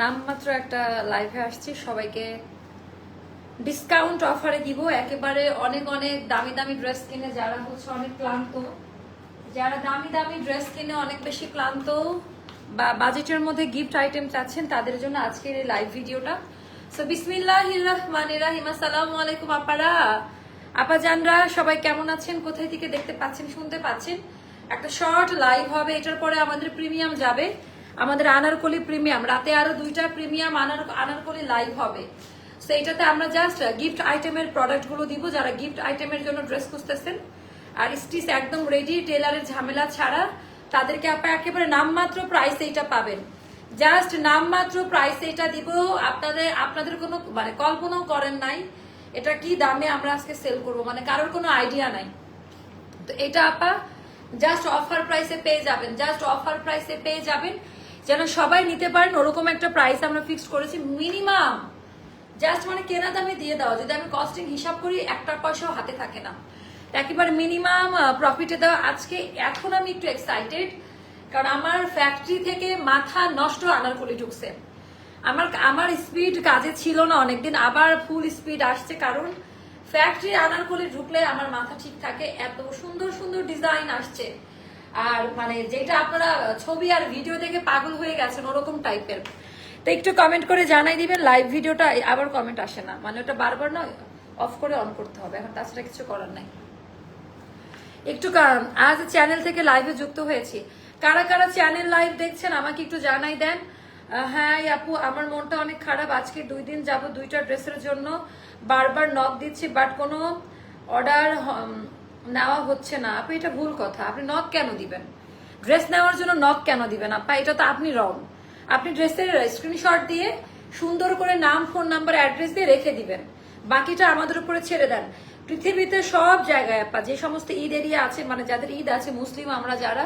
নামমাত্র একটা লাইভে আসছি, সবাইকে ডিসকাউন্ট অফারে দিব। একেবারে অনেক অনেক দামি দামি ড্রেস কিনে যারা হচ্ছে অনেক ক্লান্ত। যারা দামি দামি ড্রেস কিনে অনেক বেশি ক্লান্ত বা বাজেটের মধ্যে গিফট আইটেম চাচ্ছেন, তাদের জন্য আজকের এই লাইভ ভিডিওটা সো বিসমিল্লাহ রহমান রাহিম। আসসালামু আলাইকুম, আপারা। আপা জানরা সবাই কেমন আছেন? কোথায় থেকে দেখতে পাচ্ছেন, শুনতে পাচ্ছেন? একটা শর্ট লাইভ হবে, এটার পরে আমাদের প্রিমিয়াম যাবে। আমাদের আনারকলি প্রিমিয়াম, রাতে আরও দুইটা প্রিমিয়াম আনার, আনারকলি লাইভ হবে। তো এটাতে আমরা জাস্ট গিফট আইটেমের প্রোডাক্টগুলো দিব, যারা গিফট আইটেমের জন্য ড্রেস খুঁজতেছেন। আর স্টিচ একদম রেডি টেলারের ঝামেলা ছাড়া তাদেরকে আপনি একেবারে নামমাত্র প্রাইস এইটা পাবেন। জাস্ট নামমাত্র প্রাইস এটা দিব, আপনাদের আপনাদের কোনো মানে কল্পনাও করেন নাই এটা কি দামে আমরা আজকে সেল করব মানে কারোর কোনো আইডিয়া নাই। তো এটা আপা জাস্ট অফার প্রাইসে পেয়ে যাবেন জাস্ট অফার প্রাইসে পেয়ে যাবেন। যেন সবাই নিতে পারেন, ওরকম একটা প্রাইস আমরা ফিক্সড করেছি মিনিমাম জাস্ট মানে কেনা দামে দিয়ে দেওয়া। যদি আমি কস্টিং হিসাব করি, একটা পয়সাও হাতে থাকে না। একেবারে মিনিমাম প্রফিটে দেওয়া। আজকে এখন আমি একটু এক্সাইটেড কারণ আমার ফ্যাক্টরি থেকে মাথা নষ্ট আনারকলি ঢুকছে। আমার আমার স্পিড কাজে ছিল না অনেকদিন, আবার ফুল স্পিড আসছে, কারণ ফ্যাক্টরি আনারকলি ঢুকলে আমার মাথা ঠিক থাকে। এত সুন্দর সুন্দর ডিজাইন আসছে। আর মানে যেটা আপনারা ছবি আর ভিডিও দেখে পাগল হয়ে গেছেন, ওরকম টাইপের তো একটু কমেন্ট করে জানাই দিবেন লাইভ ভিডিওটা আবার কমেন্ট আসে না। মানে ওটা বারবার না অফ করে অন করতে হবে। এখন তাছাড়া কিছু করার নাই। একটু আজ চ্যানেল থেকে লাইভে যুক্ত হয়েছি। কারা কারা চ্যানেল লাইভ দেখছেন, আমাকে একটু জানাই দেন। হ্যাঁ আপু, আমার মনটা অনেক খারাপ। আজকে দুই দিন যাব দুইটা ড্রেসের জন্য বারবার নক দিচ্ছি বাট কোনো অর্ডার নেওয়া হচ্ছে না। আপনি এটা ভুল কথা। আপনি নক কেন দিবেন? ড্রেস নেওয়ার জন্য নক কেন দিবেন? আপা, এটা তো আপনি রং আপনি ড্রেসের স্ক্রিনশট দিয়ে সুন্দর করে নাম ফোন নাম্বার অ্যাড্রেস দিয়ে রেখে দিবেন। বাকিটা আমাদের উপরে ছেড়ে দেন। পৃথিবীতে সব জায়গায় আপা, যে সমস্ত ঈদ এরিয়া আছে মানে যাদের ঈদ আছে, মুসলিম আমরা যারা,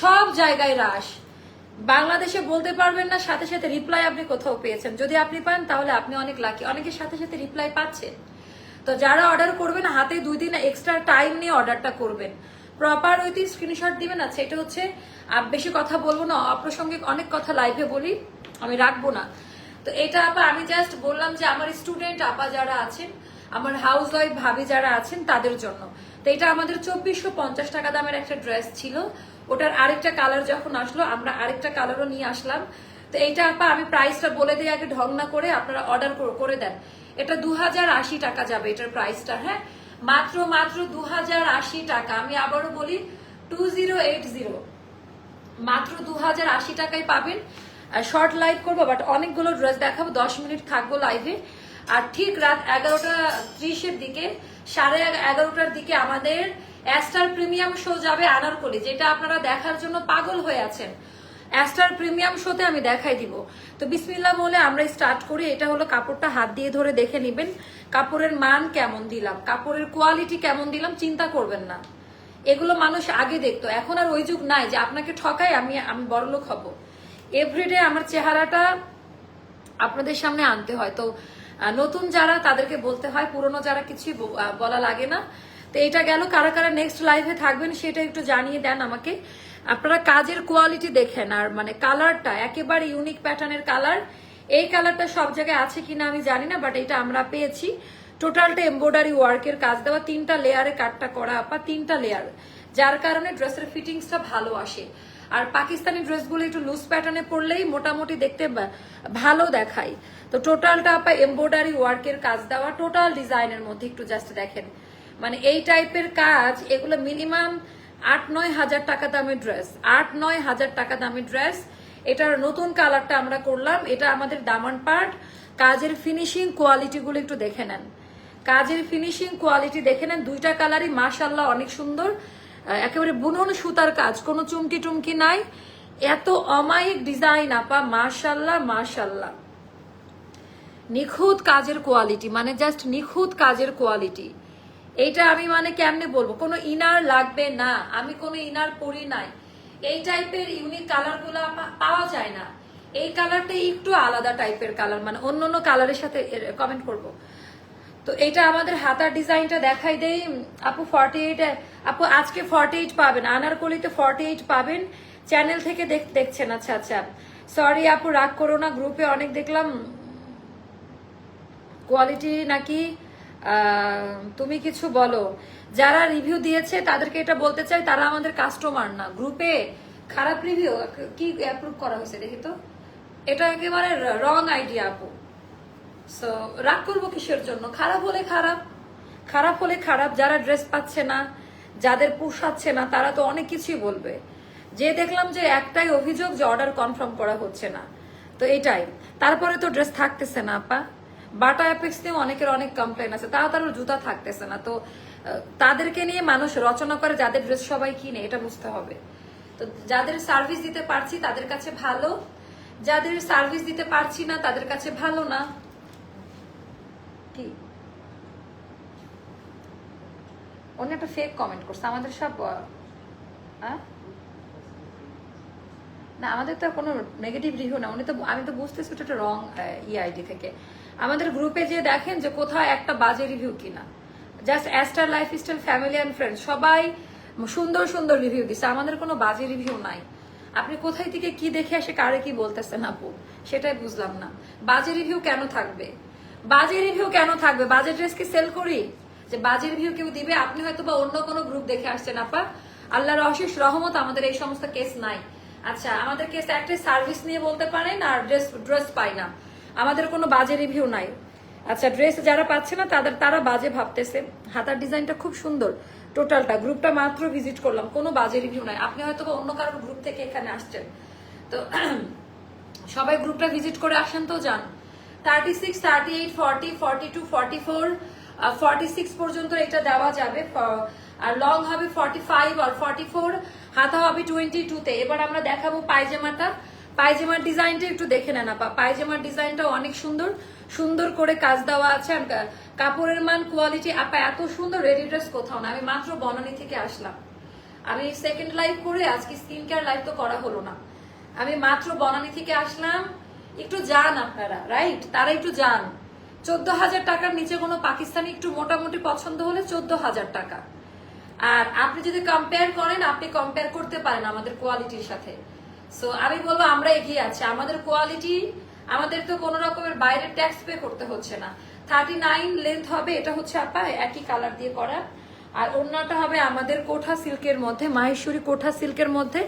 সব জায়গায় রাস বাংলাদেশে বলতে পারবেন না, সাথে সাথে রিপ্লাই আপনি কোথাও পেয়েছেন। যদি আপনি পান, তাহলে আপনি অনেক লাকি অনেকের সাথে সাথে রিপ্লাই পাচ্ছেন তো যারা অর্ডার করবেন, হাতে দুই দিন এক্সট্রা টাইম নিয়ে অর্ডারটা করবেন। প্রপার ওইটি স্ক্রিনশট দিবেন আছে এটা হচ্ছে বেশি কথা বলব না, অপ্রাসঙ্গিক অনেক কথা লাইভে বলি, আমি রাখব না। তো এটা আপা, আমি জাস্ট বললাম যে আমার স্টুডেন্ট আপা যারা আছেন, আমার হাউস ওয়াইফ ভাবি যারা আছেন, তাদের জন্য। তো এটা আমাদের চব্বিশশো পঞ্চাশ টাকা দামের একটা ড্রেস ছিল। ওটার আরেকটা কালার যখন আসলো, আমরা আরেকটা কালারও নিয়ে আসলাম। তো এইটা আপা, আমি প্রাইসটা বলে দিই আগে ঢং না করে, আপনারা অর্ডার করে দেন। এটা দু টাকা যাবে, এটার প্রাইসটা হ্যাঁ? মাত্র মাত্র দু টাকা। আমি আবারও বলি টু মাত্র দু হাজার আশি টাকায় পাবেন। শর্ট লাইভ করব বাট অনেকগুলো ড্রেস দেখাবো, দশ মিনিট থাকব লাইভে আর ঠিক রাত এগারোটা ত্রিশের দিকে, সাড়ে এগারোটার দিকে আমাদের অ্যাস্টার প্রিমিয়াম শো যাবে আনারকলি, যেটা আপনারা দেখার জন্য পাগল হয়ে আছেন। অ্যাস্টার প্রিমিয়াম শোতে আমি দেখাই দিব। তো বিসমিল্লা বলে আমরা স্টার্ট করি। এটা হলো কাপড়টা হাত দিয়ে ধরে দেখে নেবেন। কাপড়ের মান কেমন দিলাম? কাপড়ের কোয়ালিটি কেমন দিলাম? চিন্তা করবেন না। এগুলো মানুষ আগে দেখতো। এখন আর ওই যুগ নাই যে আপনাকে ঠকাই আমি আমি বড়লোক হব। এভরিডে আমার চেহারাটা আপনাদের সামনে আনতে হয়। তো নতুন যারা তাদেরকে বলতে হয়, পুরনো যারা কিছুই বলা লাগে না। তো এটা গেল। কারা কারা নেক্সট লাইভে থাকবেন সেটা একটু জানিয়ে দেন আমাকে। আপনারা কাজের কোয়ালিটি দেখেন আর মানে কালারটা একেবারে ইউনিক প্যাটার্নের কালার এই কালারটা সব জায়গায় আছে কিনা আমি জানি না বাট এটা আমরা পেয়েছি। টোটালটা এমব্রয়ডারি ওয়ার্কের কাজ দেওয়া, তিনটা লেয়ারে কাটটা করা, আপা, তিনটা লেয়ার যার কারণে ড্রেসের ফিটিংসটা ভালো আসে। আর পাকিস্তানি ড্রেসগুলো একটু লুজ প্যাটার্নে পরলেই মোটামুটি দেখতে ভালো দেখায়। তো টোটালটা আপা এমব্রয়ডারি ওয়ার্কের কাজ দেওয়া টোটাল ডিজাইনের মধ্যে একটু জাস্ট দেখেন। মানে এই টাইপের কাজ, এগুলো মিনিমাম আট নয় হাজার টাকা দামের ড্রেস আট নয় হাজার টাকা দামের ড্রেস এটার নতুন কালারটা আমরা করলাম। এটা আমাদের দামান পার্ট কাজের ফিনিশিং কোয়ালিটিগুলো একটু দেখে নেন। কাজের ফিনিশিং কোয়ালিটি দেখে নেন। দুইটা কালারই মাশাল্লাহ অনেক সুন্দর। একেবারে বুনন সুতার কাজ। কোনো চুমকি টুমকি নাই। এত অমায়িক ডিজাইন আপা। মাশাল্লাহ মাশাল্লাহ নিখুঁত কাজের কোয়ালিটি মানে জাস্ট নিখুঁত কাজের কোয়ালিটি এইটা আমি মানে কেমনে বলব? কোনো ইনার লাগবে না। আমি কোনো ইনার পরি নাই। এই টাইপের ইউনিক কালারগুলো পাওয়া যায় না। এই কালারটা একটু আলাদা টাইপের কালার মানে অন্য অন্য কালারের সাথে কমেন্ট করব। তো এটা আমাদের হাতার ডিজাইনটা দেখাই দেই। আপু ফর্টি এইট আপু আজকে ফর্টি এইট পাবেন। আনারকলিতে ফর্টি এইট পাবেন। চ্যানেল থেকে দেখ- দেখছেন। আচ্ছা আচ্ছা। সরি আপু, রাগ করো না। গ্রুপে অনেক দেখলাম। কোয়ালিটি নাকি তুমি কিছু বলো। যারা রিভিউ দিয়েছে, তাদেরকে এটা বলতে চাই, তারা আমাদের কাস্টমার না। গ্রুপে খারাপ রিভিউ কি অ্যাপ্রুভ করা হয়েছে দেখি তো? এটা একেবারে রং আইডিয়া আপু। সো রাগ করব কিসের জন্য? খারাপ হলে খারাপ খারাপ হলে খারাপ। যারা ড্রেস পাচ্ছে না, যাদের পোষাচ্ছে না, তারা তো অনেক কিছুই বলবে। যে দেখলাম যে একটাই অভিযোগ যে অর্ডার কনফার্ম করা হচ্ছে না। তো এটাই। তারপরে তো ড্রেস থাকতেছে না, আপা। বাটা অ্যাপেক্স নিয়েও অনেকের অনেক কমপ্লেন আছে, তাও তার জুতা থাকতেছে না। তো তাদেরকে নিয়ে মানুষ রচনা করে, যাদের ড্রেস সবাই কিনে, এটা বুঝতে হবে। তো যাদের সার্ভিস দিতে পারছি তাদের কাছে ভালো, যাদের সার্ভিস দিতে পারছি না তাদের কাছে ভালো না। কি? উনি একটা ফেক কমেন্ট করছে, আমাদের সব? না, আমাদের তো কোনো নেগেটিভ রিভিউ না, উনি তো, আমি তো বুঝতেছি ওটা একটা রং ইআইডি থেকে। আমাদের গ্রুপে যে দেখেন যে কোথাও একটা বাজে রিভিউ কিনা। Just Aster life style family and friend সবাই সুন্দর সুন্দর রিভিউ দিচ্ছে আমাদের কোনো বাজে রিভিউ নাই। আপনি কোথায় থেকে কি দেখে এসে কারে কি বলতেছেন আপু? সেটাই বুঝলাম না। বাজে রিভিউ কেন থাকবে? বাজে রিভিউ কেন থাকবে? বাজে ড্রেস কি সেল করি? যে বাজে রিভিউ কেউ দিবে? আপনি হয়তো বা অন্য কোনো গ্রুপ দেখে আসছেন আপা। আল্লাহর অশেষ রহমত, আমাদের এই সমস্ত কেস নাই। আচ্ছা আমাদের কেস একটাই সার্ভিস নিয়ে বলতে পারেন আর ড্রেস ড্রেস পাই না। আমাদের কোনো বাজে রিভিউ নাই। আচ্ছা ড্রেস যারা পাচ্ছে না, তাদের, তারা বাজে ভাবতেছে। হাতার ডিজাইনটা খুব সুন্দর। টোটালটা গ্রুপটা মাত্র ভিজিট করলাম, কোনো বাজে রিভিউ নাই। আপনি হয়তো অন্য কারোর গ্রুপ থেকে এখানে আসছেন। তো, সবাই গ্রুপটা ভিজিট করে আসেন তো, যান। Thirty six thirty eight forty forty two forty four forty six পর্যন্ত এটা দেওয়া যাবে। আর লং হবে ফর্টি ফাইভ আর ফর্টি ফোর হাতা হবে টোয়েন্টি টুতে এবার আমরা দেখাবো পায়জামাটা। পায়জামার ডিজাইনটা একটু দেখে নেন আপা। পায়জামার ডিজাইনটা অনেক সুন্দর। সুন্দর করে কাজ দেওয়া আছে। কাপড়ের মান কোয়ালিটি আপা, এত সুন্দর রেডি ড্রেস কোথাও না। আমি মাত্র বনানি থেকে আসলাম। আমি সেকেন্ড লাইভ করে আজকে স্কিন কেয়ার লাইভ তো করা হলো না। আমি মাত্র বনানি থেকে আসলাম। একটু যান আপনারা রাইট তারা একটু যান। চোদ্দ হাজার টাকার নিচে কোনো পাকিস্তানি একটু মোটামুটি পছন্দ হলে চোদ্দ হাজার টাকা। আর আপনি যদি কম্পেয়ার করেন, আপনি কম্পেয়ার করতে পারেন আমাদের কোয়ালিটির সাথে। সো আমি বলব আমরা এগিয়ে আছি। আমাদের কোয়ালিটি আমাদের তো কোনো রকমের বাইরের ট্যাক্স পে করতে হচ্ছে না। থার্টি নাইন লেন্থ হবে, এটা হচ্ছে আপা, একই কালার দিয়ে করা। আর অন্যটা হবে আমাদের কোঠা সিল্কের মধ্যে, মাহেশ্বরী কোঠা সিল্কের মধ্যে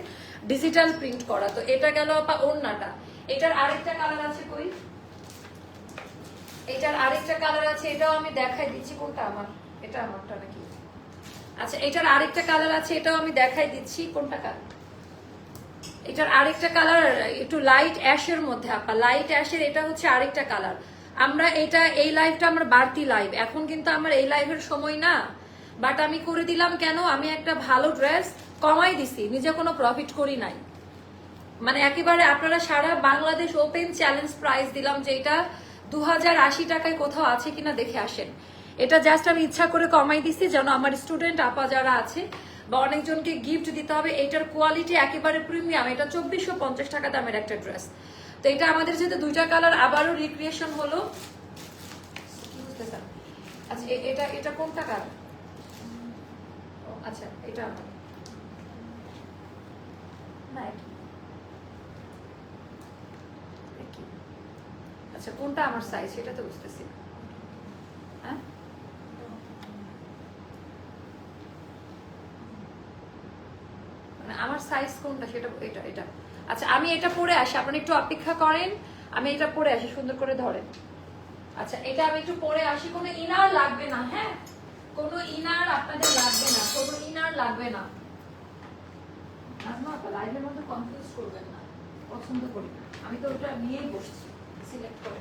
ডিজিটাল প্রিন্ট করা। তো এটা গেল আপা অন্যটা। এটার আরেকটা কালার আছে কই? এটার আরেকটা কালার আছে, এটাও আমি দেখাই দিচ্ছি। কোনটা আমার? এটা আমারটা নাকি? আচ্ছা এটার আরেকটা কালার আছে, এটাও আমি দেখাই দিচ্ছি। কোনটা কালার এটার আরেকটা কালার একটু লাইট অ্যাশের মধ্যে আপা লাইট অ্যাশের এটা হচ্ছে আরেকটা কালার আমরা এটা, এই লাইভটা আমার বাড়তি লাইভ এখন কিন্তু আমার এই লাইভের সময় না। বাট আমি করে দিলাম কেন? আমি একটা ভালো ড্রেস কমাই দিছি, নিজে কোনো প্রফিট করি নাই। মানে একেবারে আপনারা সারা বাংলাদেশ ওপেন চ্যালেঞ্জ প্রাইস দিলাম যে এটা দু হাজার আশি টাকায় কোথাও আছে কিনা দেখে আসেন। এটা জাস্ট আমি ইচ্ছা করে কমাই দিছি, যেন আমার স্টুডেন্ট আপা যারা আছে বা অনেকজনকে গিফট দিতে হবে এটার কোয়ালিটি একেবারে প্রিমিয়াম এটা চব্বিশশো পঞ্চাশ টাকা দামের একটা ড্রেস তো এটা আমাদের যেহেতু দুইটা কালার আবারও রিক্রিয়েশন হলো? আচ্ছা এটা এটা কোনটা কালার আচ্ছা এটা আমার না। আচ্ছা কোনটা আমার সাইজ সেটা তো বুঝতেছি না। হ্যাঁ মানে আমার সাইজ কোনটা, সেটা এটা এটা। আচ্ছা আমি এটা পরে আসি আপনি একটু অপেক্ষা করেন। আমি এটা পরে আসি, সুন্দর করে ধরেন। আচ্ছা এটা আমি একটু পরে আসি, কোনো ইনার লাগবে না হ্যাঁ? কোনো ইনার আপনাদের লাগবে না, কোনো ইনার লাগবে না। না পছন্দ করি আমি তো ওটা নিয়েই বসছি সিলেক্ট করে।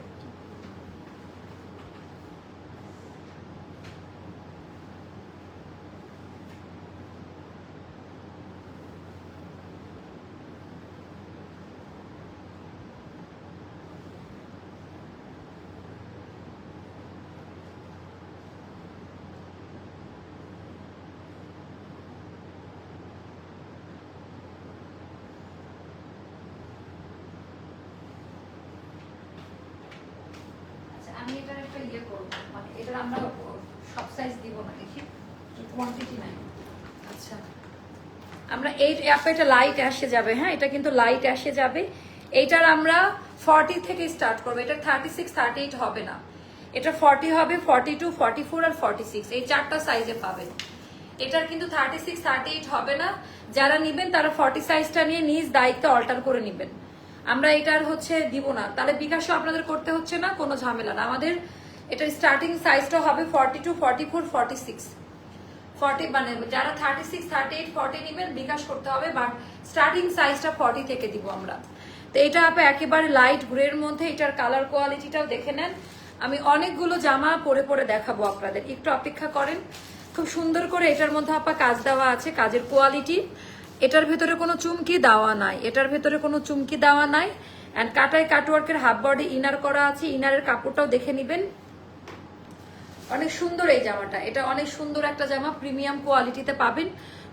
আমি এটার একটা ইয়ে করব মানে এটার আমরা সব সাইজ দিব না, দেখি। কোয়ান্টিটি নাই। আচ্ছা। আমরা এই অ্যাপে এটা লাইট আসে যাবে হ্যাঁ? এটা কিন্তু লাইট আসে যাবে। এইটার আমরা ফর্টি থেকে স্টার্ট করব। এটা থার্টি সিক্স থার্টি এইট হবে না। এটা ফর্টি হবে ফর্টি টু ফর্টি ফোর আর ফর্টি সিক্স এই চারটা সাইজে পাবেন। এটার কিন্তু থার্টি সিক্স থার্টি এইট হবে না। যারা নিবেন, তারা ফর্টি সাইজটা নিয়ে নিজ দায়িত্বে অল্টার করে নিবেন। আমরা এটার হচ্ছে দিব না। তাহলে বিকাশও আপনাদের করতে হচ্ছে না, কোনো ঝামেলা না। আমাদের এটার স্টার্টিং সাইজটা হবে forty two forty four forty six forty মানে যারা thirty six thirty eight forty নেবেন, বিকাশ করতে হবে বাট স্টার্টিং সাইজটা ফর্টি থেকে দিব আমরা। তো এটা আপনি একেবারে লাইট গ্রের মধ্যে, এটার কালার কোয়ালিটিটাও দেখে নেন। আমি অনেকগুলো জামা পরে পরে দেখাবো আপনাদের। একটু অপেক্ষা করেন। খুব সুন্দর করে এটার মধ্যে আপা কাজ দেওয়া আছে, কাজের কোয়ালিটি এটার ভেতরে কোনো চুমকি দেওয়া নাই। এটার ভেতরে কোনো চুমকি দেওয়া নাই। অ্যান্ড কাটাই কাটওয়ার্কের হাফ বডি ইনার করা আছে। ইনারের কাপড়টাও দেখে নেবেন। অনেক সুন্দর এই জামাটা। এটা অনেক সুন্দর একটা জামা। প্রিমিয়াম কোয়ালিটিতে পাবেন।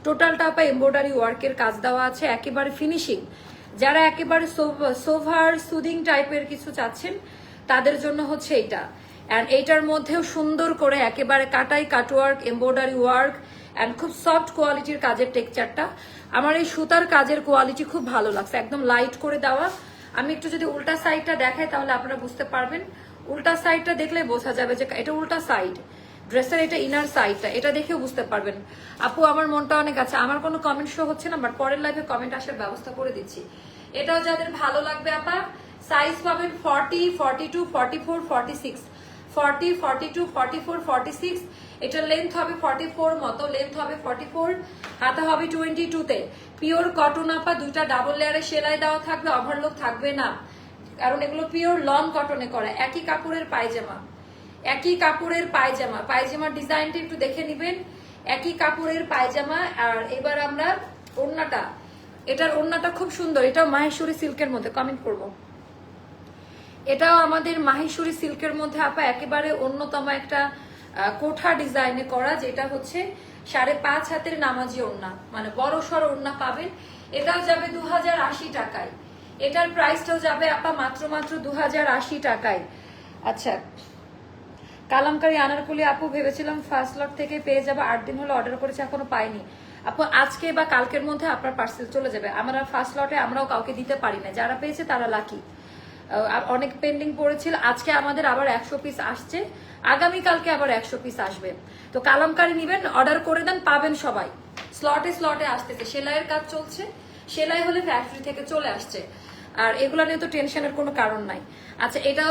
টোটালটা আপা এমব্রয়ডারি ওয়ার্কের কাজ দেওয়া আছে। একেবারে ফিনিশিং যারা একেবারে সোভার সুদিং টাইপের কিছু চাচ্ছেন, তাদের জন্য হচ্ছে এটা অ্যান্ড এইটার মধ্যেও সুন্দর করে একেবারে কাটাই কাটওয়ার্ক এমব্রয়ডারি ওয়ার্ক অ্যান্ড খুব সফট কোয়ালিটির কাজের টেক্সচারটা আমার এই সুতার কাজের কোয়ালিটি খুব ভালো লাগছে। একদম লাইট করে দেওয়া। আমি একটু যদি উল্টা সাইডটা দেখাই, তাহলে আপনারা বুঝতে পারবেন। উল্টা সাইডটা দেখলে বোঝা যাবে যে এটা উল্টা সাইড ড্রেসের এটা ইনার সাইডটা এটা দেখেও বুঝতে পারবেন। আপু, আমার মনটা অনেক আছে। আমার কোনো কমেন্ট শো হচ্ছে না বাট পরের লাইভে কমেন্ট আসার ব্যবস্থা করে দিচ্ছি। এটাও যাদের ভালো লাগবে, আপা সাইজ পাবেন forty forty two forty four forty six forty forty two forty four forty six এটার লেন্থ হবে ফর্টি ফোর মতো লেন্থ হবে ফর্টি ফোর হাতা হবে টোয়েন্টি টুতে পিওর কটন আপা দুইটা ডাবল লেয়ারে সেলাই দেওয়া থাকবে ওভারলোক থাকবে না। কারণ এগুলো পিওর লং কটনে করা, একই কাপড়ের পায়জামা। একই কাপড়ের পায়জামা, পায়জামার ডিজাইনটা একটু দেখে নিবেন। একই কাপড়ের পায়জামা, আর এবার আমরা ওড়নাটা। এটার ওড়নাটা খুব সুন্দর, এটাও মাহেশ্বরী সিল্কের মধ্যে কমেন্ট করব। এটাও আমাদের মাহেশ্বরী সিল্কের মধ্যে আপা, একেবারে অন্যতম একটা কোঠা ডিজাইনে করা, যেটা হচ্ছে সাড়ে পাঁচ হাতের নামাজি ওড়না মানে বড় সড় ওড়না পাবেন। এটাও যাবে দু হাজার আশি টাকায়। এটার প্রাইসটাও যাবে আপা মাত্র মাত্র দু হাজার আশি টাকায়। আচ্ছা কালামকারি আনারকুলি আপু, ভেবেছিলাম ফার্স্ট লট থেকে পেয়ে যাবে, আট দিন হলো অর্ডার করেছে, এখনও পাইনি। আপু, আজকে বা কালকের মধ্যে আপনার পার্সেল চলে যাবে। আমরা ফার্স্ট লটে আমরাও কাউকে দিতে পারি না। যারা পেয়েছে তারা লাকি অনেক পেন্ডিং পড়েছিল। আজকে আমাদের আবার একশো পিস আসছে। আগামীকালকে আবার একশো পিস আসবে। তো কালামকারি নিবেন অর্ডার করে দেন, পাবেন সবাই। স্লটে স্লটে আসতেছে। সেলাইয়ের কাজ চলছে। সেলাই হলে ফ্যাক্টরি থেকে চলে আসছে। আর এগুলো নিয়ে তো টেনশনের কোনো কারণ নাই। আচ্ছা এটা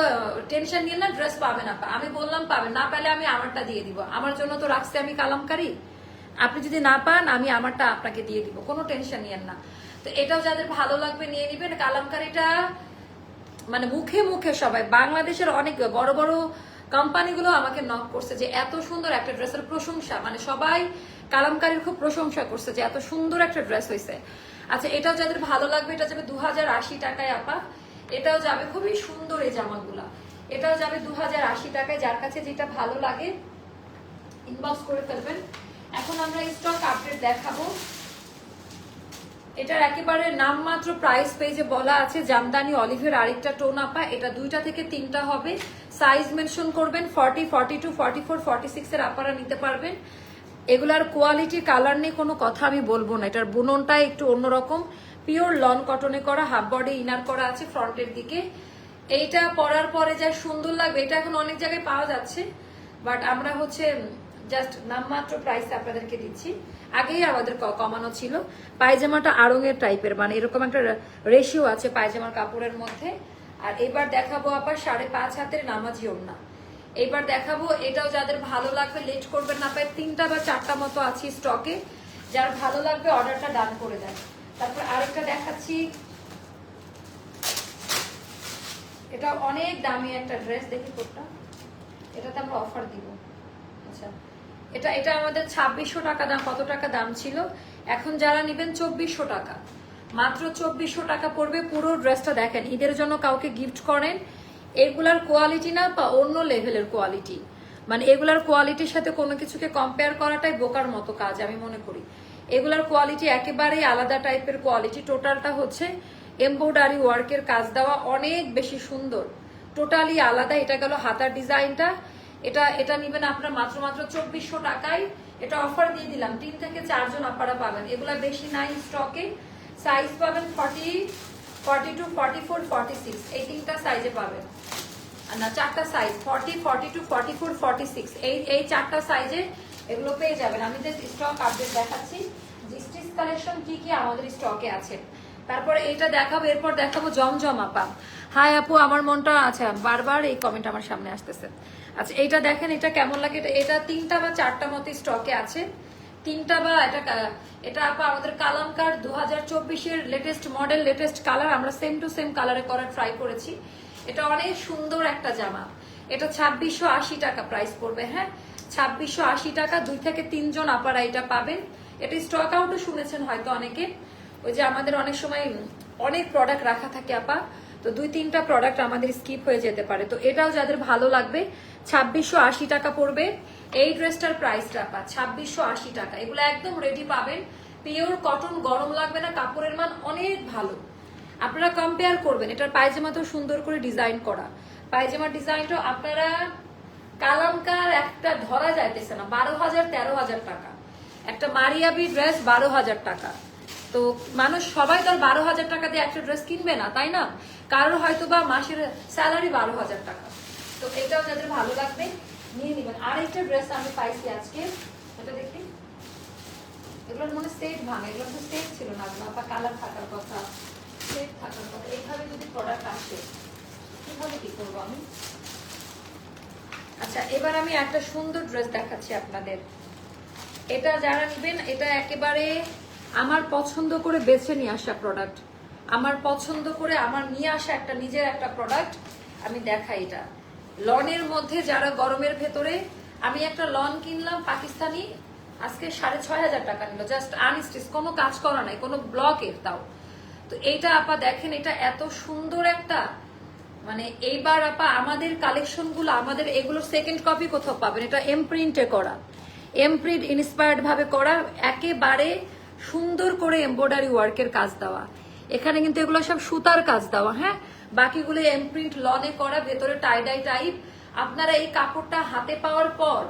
টেনশন নিয়ে না ড্রেস পাবেন আপা। আমি বললাম পাবেন। না পেলে আমি আমারটা দিয়ে দিব। আমার জন্য তো রাখছি আমি কালামকারি। আপনি যদি না পান, আমি আমারটা আপনাকে দিয়ে দিব। কোনো টেনশন নিয়েন না। তো এটাও যাদের ভালো লাগবে, নিয়ে নিবেন। কালামকারিটা মানে মুখে মুখে সবাই, বাংলাদেশের অনেক বড় বড় কোম্পানিগুলো আমাকে নক করছে যে এত সুন্দর একটা ড্রেসের প্রশংসা মানে সবাই কালামকারীর খুব প্রশংসা করছে যে এত সুন্দর একটা ড্রেস হয়েছে আচ্ছা এটাও যাদের ভালো লাগবে, এটা যাবে দু হাজার আশি টাকায় আপা। এটাও যাবে খুবই সুন্দর এই জামাগুলা। এটাও যাবে দু হাজার আশি টাকায়, যার কাছে যেটা ভালো লাগে ইনবক্স করে ফেলবেন। এখন আমরা স্টক আপডেট দেখাবো। এটার একেবারে নামমাত্র প্রাইস পেজে বলা আছে। জামদানি অলিভের আরেকটা টোন আপা, এটা দুইটা থেকে তিনটা হবে। সাইজ মেনশন করবেন forty forty two forty four forty six এর আপারা নিতে পারবেন। এগুলার কোয়ালিটি কালার নিয়ে কোনো কথা আমি বলব না। এটার বুননটা একটু অন্যরকম। পিওর লন কটনে করা হাফ বডি ইনার করা আছে ফ্রন্টের দিকে। এইটা পরার পরে যা সুন্দর লাগবে, এটা এখন অনেক জায়গায় পাওয়া যাচ্ছে। বাট আমরা হচ্ছে জাস্ট নামমাত্র প্রাইস আপনাদেরকে দিচ্ছি। আগেই আমাদের কমানো ছিল। পায়জামাটা আড়ঙের টাইপের মানে এরকম একটা রেশিও আছে পায়জামার কাপড়ের মধ্যে। আর এবার দেখাবো আবার সাড়ে পাঁচ হাতের নামাজি ওড়না। এবার দেখাবো, এটাও যাদের ভালো লাগবে লেট করবেন না পায়, তিনটা বা চারটা মতো আছে স্টকে যার ভালো লাগবে অর্ডারটা ডান করে দেন। তারপর আরেকটা দেখাচ্ছি। এটা অনেক দামি একটা ড্রেস দেখি কোটটা। এটাতে আমরা অফার দিব। আচ্ছা। এটা এটা আমাদের ছাব্বিশশো টাকা দাম, কত টাকা দাম ছিল? এখন যারা নেবেন চব্বিশশো টাকা। মাত্র চব্বিশশো টাকা পড়বে, পুরো ড্রেসটা দেখেন, ঈদের জন্য কাউকে গিফট করেন, এগুলার কোয়ালিটি না বা অন্য লেভেলের কোয়ালিটি মানে এগুলার কোয়ালিটির সাথে কোনো কিছুকে কম্পেয়ার করাটাই বোকার মতো কাজ, আমি মনে করি। এগুলার কোয়ালিটি একেবারেই আলাদা টাইপের কোয়ালিটি টোটালটা হচ্ছে এমব্রয়ডারি ওয়ার্কের কাজ দেওয়া অনেক বেশি সুন্দর। টোটালি আলাদা, এটা গেল হাতার ডিজাইনটা এটা এটা নিবেন আপনার মাত্র মাত্র চব্বিশশো টাকায়। এটা অফার দিয়ে দিলাম। তিন থেকে চারজন আপনারা পাবেন। এগুলা বেশি নাই স্টকে সাইজ পাবেন forty forty two forty four forty six এই তিনটা সাইজে পাবেন। না, চারটা size forty forty two forty four forty six এই এই চারটা সাইজে এগুলো পেয়ে যাবেন। আমি যে স্টক আপডেট দেখাচ্ছি। যে স্টিচ কালেকশন কি কি আমাদের স্টকে আছে। তারপরে এটা দেখাবো, এরপর দেখাবো জমজম আপা হাই আপু, আমার মনটা আছে। বারবার এই কমেন্ট আমার সামনে আসতেছে। আচ্ছা এইটা দেখেন, এটা কেমন লাগে? এটা এটা তিনটা বা চারটা মতো স্টকে আছে। তিনটা বা এটা এটা আপা আমাদের কালামকার দু হাজার চব্বিশের লেটেস্ট মডেল লেটেস্ট কালার আমরা সেম টু সেম কালারে করার ট্রাই করেছি। এটা অনেক সুন্দর একটা জামা। এটা ছাব্বিশশো আশি টাকা প্রাইস পড়বে হ্যাঁ? ছাব্বিশশো আশি টাকা, দুই থেকে তিনজন আপারা এটা পাবেন। এটা স্টক আউটও শুনেছেন হয়তো অনেকে। ওই যে আমাদের অনেক সময় অনেক প্রোডাক্ট রাখা থাকে আপা। তো দুই তিনটা প্রোডাক্ট আমাদের স্কিপ হয়ে যেতে পারে। তো এটাও যাদের ভালো লাগবে, ছাব্বিশশো আশি টাকা পড়বে। এই ড্রেসটার প্রাইসটা আপা ছাব্বিশশো আশি টাকা। এগুলো একদম রেডি পাবেন। পিওর কটন গরম লাগবে না, কাপড়ের মান অনেক ভালো। আপনারা কম্পেয়ার করবেন, এটার পায়জামা তো সুন্দর করে ডিজাইন করা। পায়জামার ডিজাইনটা আপনারা কালামকার একটা ধরা যাইতেছে না বারো হাজার তেরো হাজার টাকা। একটা মারিয়াবি ড্রেস বারো হাজার টাকা। তো মানুষ সবাই তো আর বারো হাজার টাকা দিয়ে একটা ড্রেস কিনবে না, তাই না? কারোর হয়তো বা মাসের স্যালারি বারো হাজার টাকা। তো এটাও যাদের ভালো লাগবে, নিয়ে নেবেন। আরেকটা ড্রেস আমি পাইছি আজকে এটা দেখি। এগুলোর মনে সেট ভাঙে এগুলো তো সেট ছিল না বা কালার থাকার কথা সেট থাকার কথা। এইভাবে যদি প্রোডাক্ট আসে, কীভাবে কি করব আমি? আচ্ছা এবার আমি একটা সুন্দর ড্রেস দেখাচ্ছি আপনাদের। এটা যারা নেবেন, এটা একেবারে আমার পছন্দ করে বেছে নিয়ে আসা প্রোডাক্ট আমার পছন্দ করে আমার নিয়ে আসা একটা নিজের একটা প্রোডাক্ট আমি দেখাই এটা। লনের মধ্যে যারা গরমের ভেতরে, আমি একটা লন কিনলাম পাকিস্তানি, আজকে সাড়ে ছয় হাজার টাকা নিল। জাস্ট আনস্টিচ কোনো কাজ করা নাই, কোনো ব্লকের তাও। তো এইটা আপা দেখেন, এটা এত সুন্দর একটা মানে এইবার আপা আমাদের কালেকশনগুলো, আমাদের এগুলো সেকেন্ড কপি কোথাও পাবেন। এটা এমপ্রিন্টে করা। এমপ্রিন্ট ইন্সপায়ার্ড ভাবে করা, একেবারে সুন্দর করে এমব্রয়ডারি ওয়ার্কের কাজ দেওয়া। এখানে কিন্তু এগুলো সব সুতার কাজ দেওয়া হ্যাঁ? বাকিগুলো এমপ্রিন্ট লনে করা, ভেতরে টাইডাই টাইপ আপনারা এই কাপড়টা হাতে পাওয়ার পর,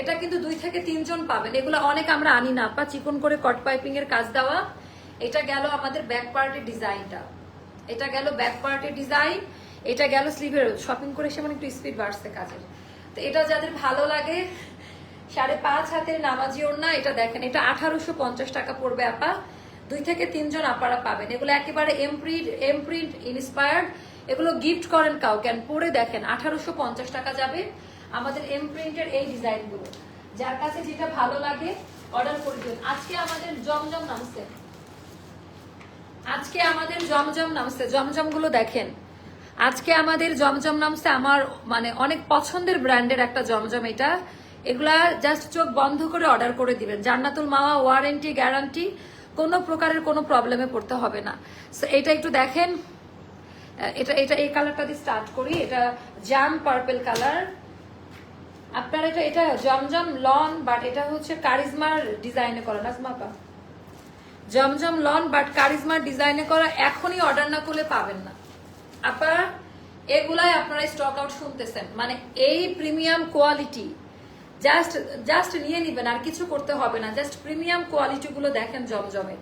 এটা কিন্তু দুই থেকে তিনজন পাবেন। এগুলো অনেক আমরা আনি না, আপা। চিকন করে কট পাইপিং এর কাজ দেওয়া। এটা গেল আমাদের ব্যাক পার্টের ডিজাইনটা এটা গেল ব্যাক পার্টের ডিজাইন এটা গেল স্লিভের শপিং করে এসে মানে একটু স্পিড বাড়ছে কাজের। তো এটা যাদের ভালো লাগে, সাড়ে পাঁচ হাতের নামাজি ওড়না, এটা দেখেন, এটা আঠারোশো পঞ্চাশ টাকা পড়বে, আপা। দুই থেকে তিনজন আপারা পাবেন। এগুলো একেবারে এমপ্রিন্ট এমপ্রিন্ট ইন্সপায়ার্ড এগুলো গিফট করেন কাউকে পরে দেখেন, আঠারোশো পঞ্চাশ টাকা যাবে আমাদের এমপ্রিন্টের এই ডিজাইনগুলো যার কাছে যেটা ভালো লাগে অর্ডার করে দিন। আজকে আমাদের জমজম নামছে। আজকে আমাদের জমজম নামছে। জমজমগুলো দেখেন। আজকে আমাদের জমজম নামছে আমার মানে অনেক পছন্দের ব্র্যান্ডের একটা জমজম এটা। এগুলা জাস্ট চোখ বন্ধ করে অর্ডার করে দিবেন। Jannatul Mawa warranty, guarantee. কোনো প্রকারের কোনো প্রবলেমে পড়তে হবে না। এটা একটু দেখেন। এটা এটা এই কালারটা দিয়ে স্টার্ট করি। এটা জাম পার্পেল কালার আপনার এটা এটা জমজম লন বাট এটা হচ্ছে কারিজমার ডিজাইনে করা। নাজমাপা জমজম লন বাট কারিজমার ডিজাইনে করা এখনই অর্ডার না করলে পাবেন না। আপনারা এগুলাই আপনারা স্টক আউট শুনতেছেন। মানে এই প্রিমিয়াম কোয়ালিটি জাস্ট জাস্ট নিয়ে নিবেন, আর কিছু করতে হবে না। জাস্ট প্রিমিয়াম কোয়ালিটি গুলো দেখেন জমজমে।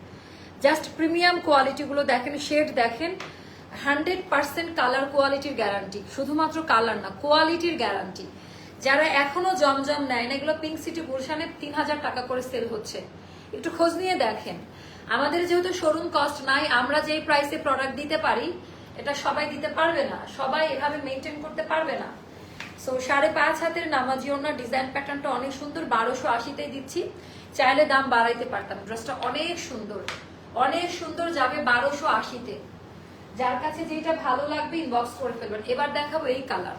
জাস্ট প্রিমিয়াম কোয়ালিটি গুলো দেখেন শেড দেখেন। হান্ড্রেড পার্সেন্ট কালার কোয়ালিটির গ্যারান্টি শুধুমাত্র কালার না কোয়ালিটির গ্যারান্টি যারা এখনও জমজম নেয় না, এগুলো পিঙ্ক সিটি গুলশানে তিন হাজার টাকা করে সেল হচ্ছে। একটু খোঁজ নিয়ে দেখেন। আমাদের যেহেতু শোরুম কস্ট নাই, আমরা যেই প্রাইসে প্রোডাক্ট দিতে পারি, এটা সবাই দিতে পারবে না। সবাই এভাবে মেনটেন করতে পারবে না। সো সাড়ে পাঁচ হাতের নামাজি ওনার ডিজাইন প্যাটার্নটা অনেক সুন্দর। বারোশো আশিতে দিচ্ছি। চাইলে দাম বাড়াইতে পারতাম। ড্রেসটা অনেক সুন্দর। অনেক সুন্দর যাবে বারোশো আশিতে। যার কাছে যেটা ভালো লাগবে ইনবক্স করে ফেলবেন। এবার দেখাবো এই কালার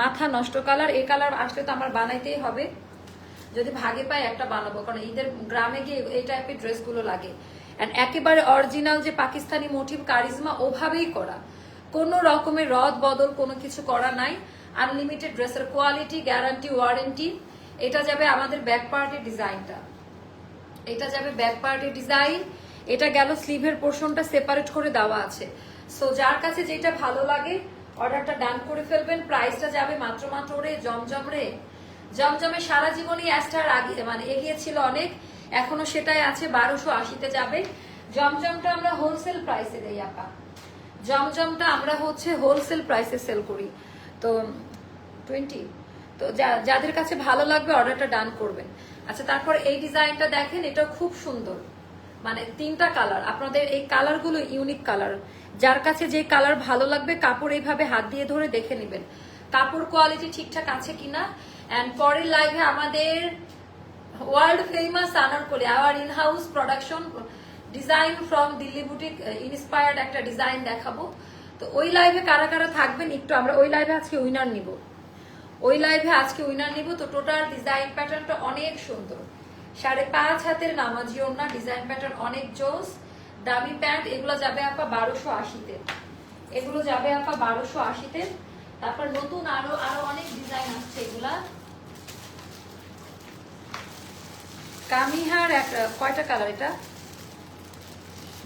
মাথা নষ্ট কালার এই কালার আসলে তো আমার বানাইতেই হবে। যদি ভাগে পাই একটা বানাবো। কারণ ঈদের গ্রামে গিয়ে এই টাইপের ড্রেসগুলো লাগে। অ্যান্ড একেবারে অরিজিনাল যে পাকিস্তানি মোটিভ কারিজমা ওভাবেই করা। কোনো রকমের রদ বদল কোনো কিছু করা নাই। আনলিমিটেড ড্রেসের কোয়ালিটি গ্যারান্টি ওয়ারেন্টি এটা যাবে আমাদের ব্যাক পার্টের ডিজাইনটা এটা যাবে ব্যাক পার্টের ডিজাইন এটা গেল স্লিভের পোর্শনটা সেপারেট করে দেওয়া আছে। সো যার কাছে যেটা ভালো লাগে অর্ডারটা ডান করে ফেলবেন। প্রাইসটা যাবে মাত্র মাত্র রে, জমজম রে। জমজমে সারা জীবনই অ্যাস্টার আগে মানে এগিয়ে ছিল অনেক। এখনও সেটাই আছে, বারোশো আশিতে যাবে। জমজমটা আমরা হোলসেল প্রাইসে দেই, আপা। জমজমটা আমরা হচ্ছে হোলসেল প্রাইসে সেল করি। তো টোয়েন্টি তো যাদের কাছে ভালো লাগবে অর্ডারটা ডান করবেন। আচ্ছা তারপর এই ডিজাইনটা দেখেন এটা খুব সুন্দর। মানে তিনটা কালার। আপনাদের এই কালারগুলো ইউনিক কালার। যার কাছে যে কালার ভালো লাগবে, কাপড় এইভাবে হাত দিয়ে ধরে দেখে নেবেন। কাপড় কোয়ালিটি ঠিকঠাক আছে কিনা? অ্যান্ড পরের লাইভে আমাদের world famous Anarkali our in house production design from Delhi boutique inspired একটা ডিজাইন দেখাবো। তো ওই লাইভে কারা কারা থাকবেন একটু আমরা ওই লাইভে আজকে উইনার নিব। ওই লাইভে আজকে উইনার নিব, তো টোটাল ডিজাইন প্যাটার্নটা অনেক সুন্দর। সাড়ে পাঁচ হাতের নামাজি ওড়না ডিজাইন প্যাটার্ন অনেক জোস। দামি প্যান্ট এগুলো যাবে আপা বারোশো আশিতে। এগুলো যাবে আপা বারোশো আশিতে। তারপর নতুন আরও আরও অনেক ডিজাইন আসছে এগুলা। কামিহার একটা, কয়টা কালার এটা?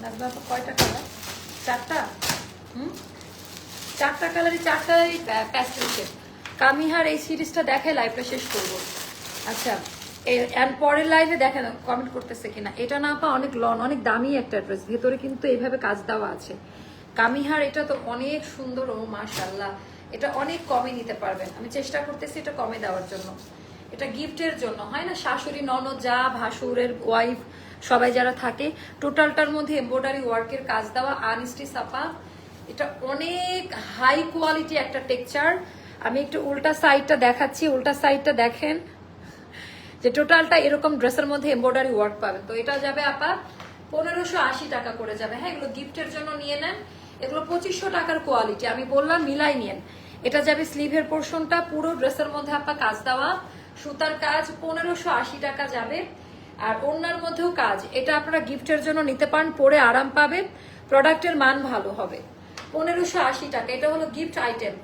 দেখব কয়টা কালার চারটা? চারটা কালারই চারটাই প্যাস্টেল শেড কামিহার এই সিরিজটা দেখে লাইভটা শেষ করব। আচ্ছা এর পরের লাইভে দেখেন কমেন্ট করতেছে কিনা। এটা না পা অনেক লন অনেক দামি একটা ড্রেস ভেতরে কিন্তু এইভাবে কাজ দেওয়া আছে। কামিহার এটা তো অনেক সুন্দর, ও মাশাল্লাহ এটা অনেক কমে নিতে পারবেন। আমি চেষ্টা করতেছি এটা কমে দেওয়ার জন্য। এটা গিফটের জন্য, হয় না? শাশুড়ি, ননদ, যা, ভাসুরের ওয়াইফ সবাই যারা থাকে টোটালটার মধ্যে এমব্রয়ডারি ওয়ার্কের কাজ দেওয়া আনস্টি সাপা এটা অনেক হাই কোয়ালিটি একটা টেক্সচার আমি একটু উল্টা সাইডটা দেখাচ্ছি, উল্টা সাইডটা দেখেন। যে টোটালটা এরকম ড্রেসের মধ্যে এমব্রয়ডারি ওয়ার্ক পাবেন। তো এটা যাবে আপা পনেরোশো আশি টাকা করে যাবে। হ্যাঁ এগুলো গিফটের জন্য নিয়ে নেন। এগুলো পঁচিশশো টাকার কোয়ালিটি আমি বললাম, মিলাই নিয়েন এটা যাবে স্লিভের পোর্শনটা পুরো ড্রেসের মধ্যে আপা কাজ দেওয়া। সুতার কাজ পনেরোশো আশি টাকা যাবে। আর অন্যার মধ্যেও কাজ। এটা আপনারা গিফটের জন্য নিতে পারেন, পরে আরাম পাবেন। প্রোডাক্টের মান ভালো হবে। পনেরোশো আশি টাকা। এটা হলো গিফট আইটেম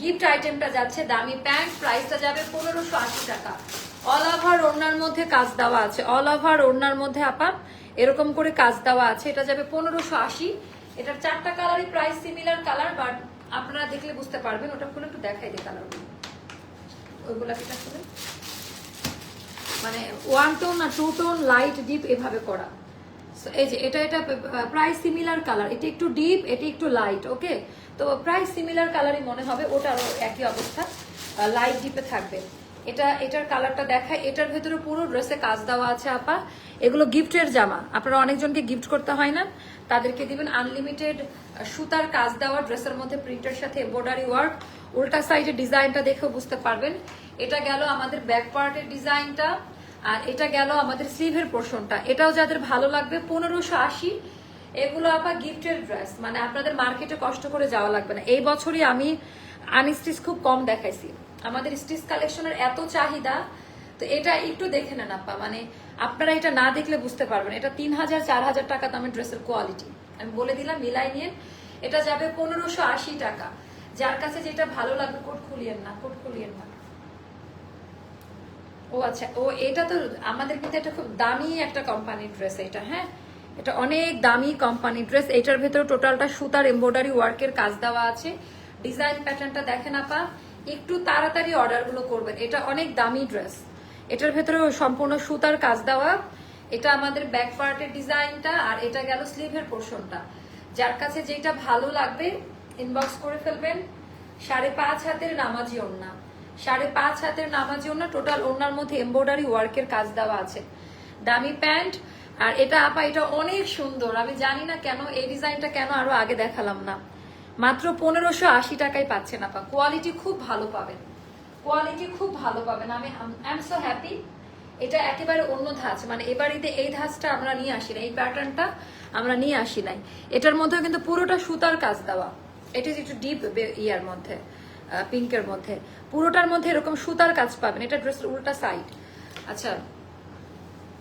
গিফট আইটেমটা যাচ্ছে দামি প্যান্ট প্রাইসটা যাবে পনেরোশো আশি টাকা। অল ওভার ওড়নার মধ্যে কাজ দেওয়া আছে। অল ওভার ওড়নার মধ্যে আপা এরকম করে কাজ দেওয়া আছে। এটা যাবে পনেরোশো আশি। এটার চারটা কালারই প্রাইস সিমিলার কালার বাট আপনারা দেখলে বুঝতে পারবেন। ওটা খুলে একটু দেখাই দিই কালারগুলো ওইগুলা মানে ওয়ান টোন না টু টোন লাইট ডিপ এভাবে করা। এই যে এটা এটা প্রায় সিমিলার কালার এটা একটু ডিপ এটা একটু লাইট ওকে তো প্রায় সিমিলার কালারই মনে হবে ওটারও একই অবস্থা। লাইট ডিপে থাকবে। এটা, এটার কালারটা দেখায়। এটার ভেতরে পুরো ড্রেসে কাজ দেওয়া আছে, আপা। এগুলো গিফটের জামা। আপনারা অনেকজনকে গিফট করতে হয় না। তাদেরকে দিবেন আনলিমিটেড সুতার কাজ দেওয়া ড্রেসের মধ্যে প্রিন্টের সাথে এম্ব্রয়ডারি ওয়ার্ক উল্টা সাইডের ডিজাইনটা দেখেও বুঝতে পারবেন। এটা গেল আমাদের ব্যাক পার্টের ডিজাইনটা আর এটা গেল আমাদের স্লিভের পোর্শনটা এটাও যাদের ভালো লাগবে, পনেরোশো আশি, এগুলো আপা গিফটের ড্রেস মানে আপনাদের মার্কেটে কষ্ট করে যাওয়া লাগবে না। এই বছরই আমি আনস্টিচ খুব কম দেখাইছি। আমাদের স্টিচ কালেকশনের এত চাহিদা, তো এটা একটু দেখে নেন আপা। মানে আপনারা এটা না দেখলে বুঝতে পারবেন। এটা তিন হাজার, চার হাজার টাকা দামের ড্রেসের কোয়ালিটি আমি বলে দিলাম, মিলাই নিয়ে এটা যাবে পনেরোশো আশি টাকা। যার কাছে যেটা ভালো লাগবে, কোট খুলিয়েন না, কোট খুলিয়েন না। ও আচ্ছা ও এটা তো আমাদের কিন্তু এটা খুব দামি একটা কোম্পানির ড্রেস এটা হ্যাঁ? এটা অনেক দামি কোম্পানির ড্রেস এটার ভেতরে টোটালটা সুতার এমব্রয়ডারি ওয়ার্কের কাজ দেওয়া আছে। ডিজাইন প্যাটার্নটা দেখেন আপা, একটু তাড়াতাড়ি অর্ডারগুলো করবেন। এটা অনেক দামি ড্রেস এটার ভেতরে সম্পূর্ণ সুতার কাজ দেওয়া। এটা আমাদের ব্যাক পার্টের ডিজাইনটা আর এটা গেল স্লিভের পোর্শনটা যার কাছে যেটা ভালো লাগবে ইনবক্স করে ফেলবেন। সাড়ে পাঁচ হাতের নামাজি ওড়না। সাড়ে পাঁচ হাতের নামাজি ওড়না, টোটাল ওড়নার মধ্যে এমব্রয়ডারি ওয়ার্কের কাজ দেওয়া আছে। দামি প্যান্ট, আর এটা আপা, এটা অনেক সুন্দর। আমি জানি না কেন, এই ডিজাইনটা কেন আরও আগে দেখালাম না। মাত্র পনেরোশো আশি টাকায় পাচ্ছেন আপা। কোয়ালিটি খুব ভালো পাবেন। কোয়ালিটি খুব ভালো পাবেন। আমি আই সো হ্যাপি এটা একেবারে অন্য ধাঁচ। মানে এবারিতে এই ধাঁচটা আমরা নিয়ে আসি না এই প্যাটার্নটা আমরা নিয়ে আসি নাই। এটার মধ্যে কিন্তু পুরোটা সুতার কাজ দেওয়া। এটা একটু ডিপ ইয়ার মধ্যে। পিঙ্কের মধ্যে। পুরোটার মধ্যে এরকম সুতার কাজ পাবেন। এটা ড্রেসের উল্টা সাইড আচ্ছা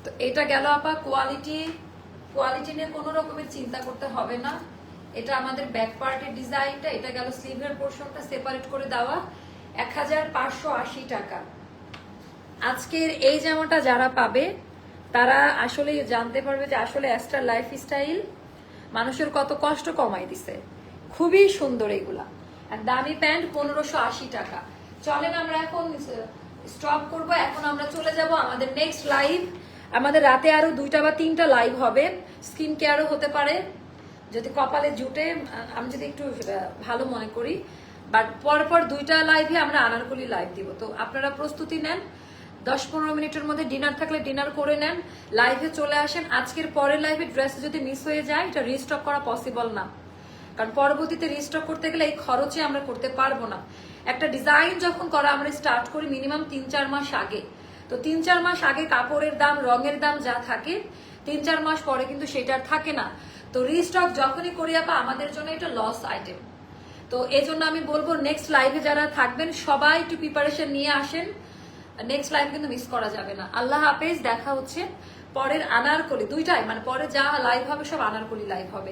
তো এটা গেল আপা কোয়ালিটি কোয়ালিটি নিয়ে কোনো রকমের চিন্তা করতে হবে না। এটা আমাদের ব্যাক পার্টের ডিজাইনটা এটা গেল স্লিভের পোর্শনটা সেপারেট করে দেওয়া। এক হাজার পাঁচশো আশি টাকা। আজকের এই জামাটা যারা পাবে, তারা আসলে জানতে পারবে যে আসলে অ্যাস্টার লাইফ স্টাইল মানুষের কত কষ্ট কমাই দিছে। খুবই সুন্দর এগুলা। আর দামি প্যান্ট পনেরোশো আশি টাকা। চলেন আমরা এখন স্টপ করব। এখন আমরা চলে যাব আমাদের নেক্সট লাইভ আমাদের রাতে আরও দুইটা বা তিনটা লাইভ হবে। স্কিন কেয়ারও হতে পারে। যদি কপালে জুটে আমি যদি একটু ভালো মনে করি। বাট পরপর দুইটা লাইভে আমরা আনারকলি লাইভ দিব। তো আপনারা প্রস্তুতি নেন। দশ পনেরো মিনিটের মধ্যে ডিনার থাকলে ডিনার করে নেন। লাইভে চলে আসেন। আজকের পরের লাইভে ড্রেস যদি মিস হয়ে যায়, এটা রিস্টক করা পসিবল না। কারণ পরবর্তীতে রিস্টক করতে গেলে এই খরচে আমরা করতে পারব না। একটা ডিজাইন যখন করা, আমরা স্টার্ট করি মিনিমাম তিন চার মাস আগে। তো তিন চার মাস আগে কাপড়ের দাম, রঙের দাম যা থাকে, তিন চার মাস পরে কিন্তু সেটা থাকে না। তো রিস্টক যখনই করি আপা, আমাদের জন্য এটা লস আইটেম তো এই জন্য আমি বলব নেক্সট লাইভে যারা থাকবেন, সবাই একটু প্রিপারেশন নিয়ে আসেন। নেক্সট লাইভ কিন্তু মিস করা যাবে না। আল্লাহ হাফেজ, দেখা হচ্ছে। পরের আনারকলি, দুইটাই মানে পরে যা লাইভ হবে, সব আনারকলি লাইভ হবে।